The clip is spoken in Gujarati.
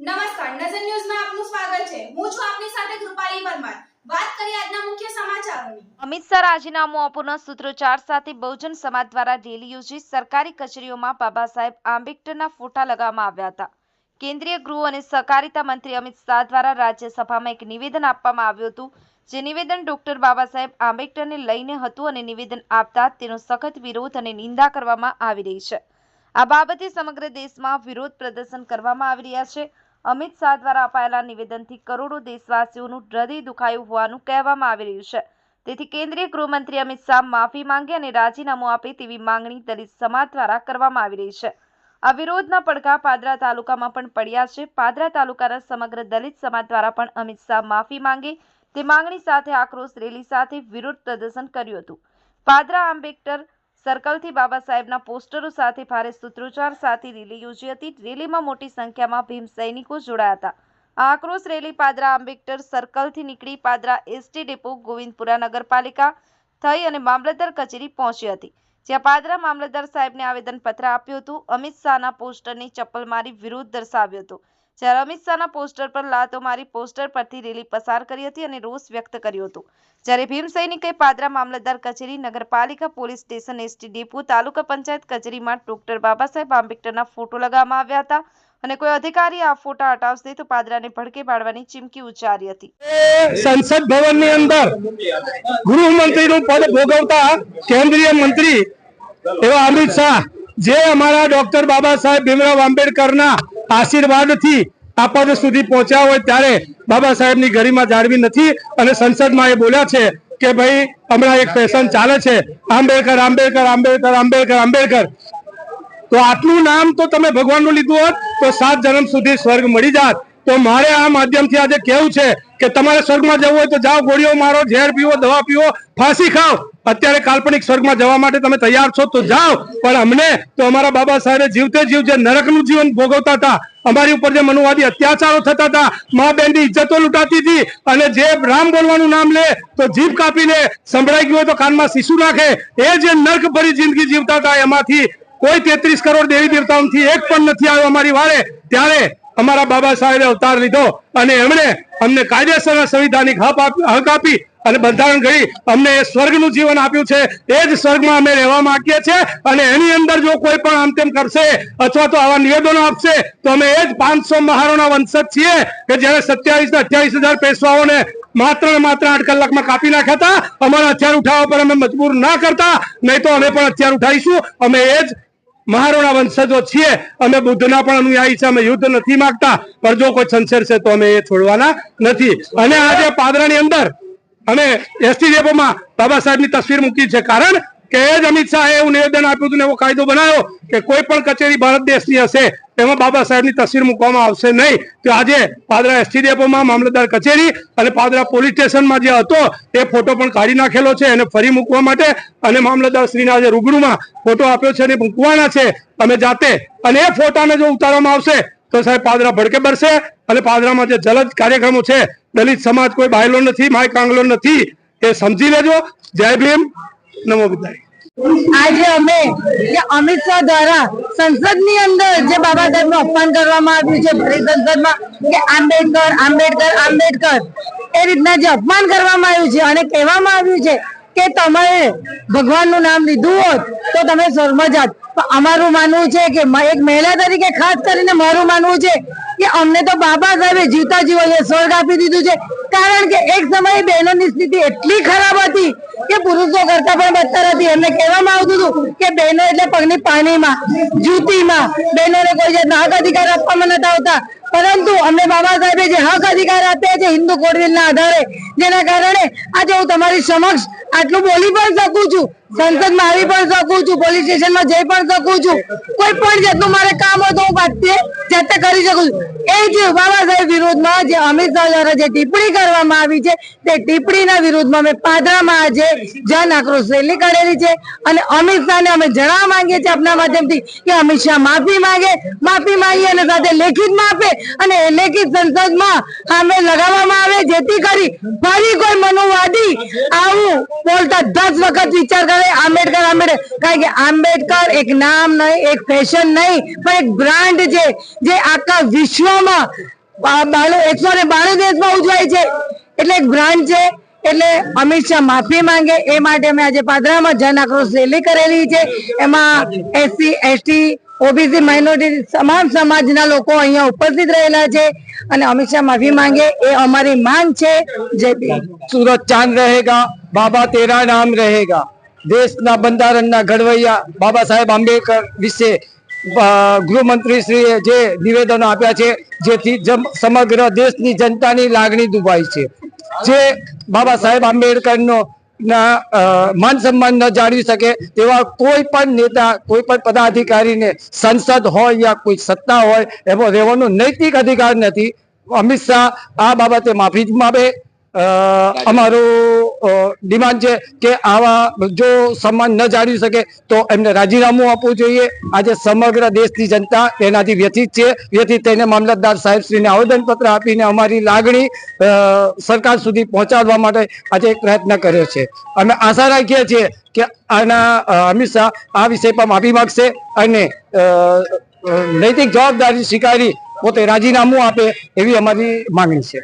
નમસ્કાર, નજર ન્યૂઝમાં આપનું સ્વાગત છે. હું છું આપની સાથે કૃપાલી પરમાર. અમિત શાહ રાજીનામું અપૂર્ણ સૂત્રોચ્ચાર સાથે બહુજન સમાજ દ્વારા રેલી યોજી સરકારી કચેરીઓમાં બાબા સાહેબ આંબેડકરના ફોટા લગાવવામાં આવ્યા હતા. કેન્દ્રીય ગૃહ અને સહકારિતા મંત્રી અમિત શાહ દ્વારા રાજ્યસભામાં એક નિવેદન આપવામાં આવ્યું હતું, જે નિવેદન ડોક્ટર બાબા સાહેબ આંબેડકરને લઈને હતું અને નિવેદન આપતા તેનો સખત વિરોધ અને નિંદા કરવામાં આવી રહી છે. આ બાબતે સમગ્ર દેશમાં વિરોધ પ્રદર્શન કરવામાં આવી રહ્યા છે. અમિત શાહ દ્વારા અપાયેલા નિવેદનથી કરોડો દેશવાસીઓનું હૃદય દુખાયું હોવાનું કહેવામાં આવી રહ્યું છે. તેથી કેન્દ્રીય ગૃહમંત્રી અમિત શાહ માફી માંગે અને રાજીનામું આપે તેવી માંગણી દલિત સમાજ દ્વારા કરવામાં આવી રહી છે. આ વિરોધના પડઘા પાદરા તાલુકામાં પણ પડ્યા છે. પાદરા તાલુકાના સમગ્ર દલિત સમાજ દ્વારા પણ અમિત શાહ માફી માંગે. તે માંગણી સાથે આક્રોશ રેલી સાથે વિરોધ પ્રદર્શન કર્યું હતું. પાદરા આંબેડકર સર્કલથી બાબા સાહેબના પોસ્ટરો સાથે ભારે સૂત્રોચ્ચાર સાથે રેલી યોજી હતી. રેલીમાં મોટી સંખ્યામાં ભીમ સૈનિકો જોડાયા હતા. આક્રોશ રેલી પાદરા આંબેડકર સર્કલથી નીકળી પાદરા એસટી ડેપો ગોવિંદપુરા નગરપાલિકા થઈ અને મામલતદાર કચેરી પહોંચી હતી. જ્યાં પાદરા મામલતદાર સાહેબને આવેદનપત્ર આપ્યું હતું. અમિત શાહના પોસ્ટરની ચપ્પલ મારી વિરોધ દર્શાવ્યો હતો. જ્યારે અમિત શાહના પોસ્ટર પર લાતો મારી પોસ્ટર પરથી રેલી પસાર કરી હતી અને રોષ વ્યક્ત કર્યો હતો. જ્યારે ભીમ સૈનિકે પાદરા મામલતદાર કચેરી, નગરપાલિકા, police station, ST depot, taluka panchayat કચેરીમાં ડોક્ટર બાબા સાહેબ આંબેડકરના ફોટો લગાવવામાં આવ્યા હતા અને કોઈ અધિકારી આ ફોટા હટાવશે તો પાદરાને ભડકે પાડવાની ચીમકી ઉચ્ચારી હતી. સંસદ ભવનની અંદર ગૃહમંત્રીનું પદ ભોગવતા કેન્દ્રીય મંત્રી એવા અમિત શાહ, જે અમારા ડોક્ટર બાબા સાહેબ ભીમરાવ આંબેડકરના આશીર્વાદથી આ પદ સુધી પહોંચ્યા હોય ત્યારે બાબા સાહેબની ગરિમા જાળવી નથી અને સંસદમાં એ બોલ્યા છે કે ભાઈ, હમણાં એક ફેશન ચાલે છે. આંબેડકર આંબેડકર આંબેડકર આંબેડકર આંબેડકર. તો આટલું નામ તો તમે ભગવાનનું લીધું હોત, તો સાત જન્મ સુધી સ્વર્ગ મળી જાત. તો મારે આ માધ્યમથી આજે કેવું છે કે તમારે સ્વર્ગમાં જવું હોય તો જાઓ, ગોળીઓ મારો, ઝેર પીવો, દવા પીવો, ફાંસી ખાઓ. અત્યારે કાલ્પનિક સ્વર્ગમાં જવા માટે તમે તૈયાર છો તો જાઓ. પણ અમને તો અમારા બાબા સાહેબે જીવતે જીવ જે નરકનું જીવન ભોગવતા હતા, અમારી ઉપર જે મનુવાદી અત્યાચારો થતા હતા, મા બેનની ઇજ્જતો લૂંટાતી હતી અને જે રામ બોલવાનું નામ લે, તો જીભ કાપીને સંભળાઈ ગયું હોય તો કાનમાં શીશુ નાખે. એ જે નર્ક ભરી જિંદગી જીવતા હતા, એમાંથી કોઈ તેત્રીસ કરોડ દેવી દેવતાઓથી એક પણ નથી આવ્યો અમારી વારે. ત્યારે અમારા બાબા સાહેબે અવતાર લીધો અને એમણે અમને કાયદેસરના સંવિધાનિક હક આપી અને બંધારણ ઘડી અમને એ સ્વર્ગનું જીવન આપ્યું છે. એ જ સ્વર્ગમાં અમે રહેવા માંગીએ છીએ અને એની અંદર જો કોઈ પણ આમ તેમ કરશે અથવા તો આવા નિવેદનો આપશે, તો અમે એ જ પાંચસો મહારોના વંશજ છીએ કે જ્યારે સત્યાવીસ અઠ્યાવીસ હજાર પેશવાઓને માત્ર ને માત્ર આઠ કલાકમાં કાપી નાખ્યા હતા. અમારા હથિયાર ઉઠાવવા પર અમે મજબૂર ના કરતા, નહીં તો અમે પણ હથિયાર ઉઠાવીશું. અમે એ જ મહારોણા વંશજો છીએ. અમે બુદ્ધના પણ અનુયાયી છે, અમે યુદ્ધ નથી માંગતા. પણ જો કોઈ છંછેડશે તો અમે એ છોડવાના નથી. અને આજે પાદરાની અંદર અમે એસટી ડેપોમાં બાબા સાહેબની તસવીર મૂકી છે. કારણ કે જ અમિત શાહે એવું નિવેદન આપ્યું હતું એવો કાયદો બનાવ્યો કે કોઈ પણ કચેરી ભારત દેશની હશે, તેમાં બાબા સાહેબની તસવીર મૂકવામાં આવશે નહીં. તો આજે પાદરા એસટી ડેપોમાં મામલતદાર કચેરી અને પાદરા પોલીસ સ્ટેશનમાં જે હતો, એ ફોટો પણ કાઢી નાખેલો છે એને ફરી મૂકવા માટે અને મામલતદાર શ્રીના આજે રૂબરૂમાં ફોટો આપ્યો છે અને મૂકવાના છે. અમે જાતે અને એ ફોટાને જો ઉતારવામાં આવશે તો સાહેબ પાદરા ભડકે બરશે અને પાદરામાં જે જલદ કાર્યક્રમો છે, દલિત સમાજ કોઈ બાયલો નથી, માય કાંગલો નથી, એ સમજી લેજો. જય ભીમ. નમો બુદ્ધાય આજે અમે અમિત શાહ દ્વારા સંસદની અંદર જે બાબા સાહેબનું અપમાન કરવામાં આવ્યું છે, ભરી કે આંબેડકર આંબેડકર આંબેડકર, એ રીતના જે અપમાન કરવામાં આવ્યું છે અને કહેવામાં આવ્યું છે કે તમે ભગવાનનું નામ લીધું હોત તો તમે સ્વર્ગમાં જાત. અમારું માનવું છે કે એક મહિલા તરીકે ખાસ કરીને મારું માનવું છે કે અમને તો બાબા સાહેબે જીવતા જીવો સ્વર્ગ આપી દીધું છે. કારણ કે એક સમયે બહેનોની સ્થિતિ એટલી ખરાબ હતી કે પુરુષો કરતા પણ બદતર હતી. એમને કહેવામાં આવતું હતું કે બહેનો એટલે પગની પાણીમાં, જૂતીમાં. બહેનોને કોઈ જાતના હક અધિકાર આપવામાં નતા આવતા. પરંતુ અમને બાબા સાહેબે જે હક અધિકાર આપ્યા છે હિન્દુ કોડવિલના આધારે, જેના કારણે આજે હું તમારી સમક્ષ આટલું બોલી પણ શકું છું. સંસદમાં આવી પણ શકું છું. પોલીસ સ્ટેશનમાં જઈ પણ શકું છું. કોઈ પણ જાતનું મારે કામ હોય તો હું જાતે જાતે કરી શકું છું. એ જ બાબા સાહેબ વિરોધમાં જે અમિત શાહ દ્વારા જે ટિપ્પણી કરવામાં આવી છે, તે ટિપ્પણીના વિરોધમાં અમે પાદરામાં આજે જન આક્રોશ રેલી કરેલી છે અને અમિત શાહને અમે જણાવવા માંગીએ છીએ આપના માધ્યમથી કે અમિત શાહ માફી માંગે, માફી માંગી અને સાથે લેખિતમાં આપે અને લેખિત સંસદમાં સામે લગાવવામાં આવે, જેથી કરી ફરી કોઈ મનુવાદી આવું બોલતા દસ વખત વિચાર કરે, આંબેડકર આંબેડકર. કારણ કે આંબેડકર એક નામ નહીં, એક ફેશન નહીં, પણ એક બ્રાન્ડ છે, જે આખા વિશ્વમાં એકસો ને બાણું દેશમાં ઉજવાય છે. એટલે એક બ્રાન્ડ છે એટલે અમિત શાહ માફી માંગે, એ માટે અમે આજે પાદરામાં જન આક્રોશ રેલી કરેલી છે. એમાં એસસી, એસટી, ઓબીસી માઇનોરિટી તમામ સમાજના લોકો અહીંયા ઉપસ્થિત રહેલા છે અને અમિત શાહ માફી માંગે, એ અમારી માંગ છે. સુરત ચાંદ રહેગા, બાબા તેરા નામ રહેગા. દેશના બંધારણના ઘડવૈયા બાબા સાહેબ આંબેડકર વિશે ગૃહમંત્રીશ્રીએ જે નિવેદનો આપ્યા છે, જેથી સમગ્ર દેશની જનતાની લાગણી દુભાઈ છે. જે બાબા સાહેબ આંબેડકરનો, ના માન સન્માન ન જાળવી શકે તેવા કોઈ પણ નેતા, કોઈ પણ પદાધિકારીને સંસદ હોય યા કોઈ સત્તા હોય, એવો રહેવાનો નૈતિક અધિકાર નથી. અમિત શાહ આ બાબતે માફી જ અમારું ડિમાન્ડ છે કે આવા જો સન્માન ન જાળવી શકે તો એમને રાજીનામું આપવું જોઈએ. આજે સમગ્ર દેશની જનતા તેનાથી વ્યથિત છે. વ્યથિત થઈને મામલતદાર સાહેબશ્રીને આવેદનપત્ર આપીને અમારી લાગણી સરકાર સુધી પહોંચાડવા માટે આજે પ્રયત્ન કર્યો છે. અમે આશા રાખીએ છીએ કે આના અમિત શાહ આ વિષય પર માફી માગશે અને નૈતિક જવાબદારી સ્વીકારી પોતે રાજીનામું આપે એવી અમારી માંગણી છે.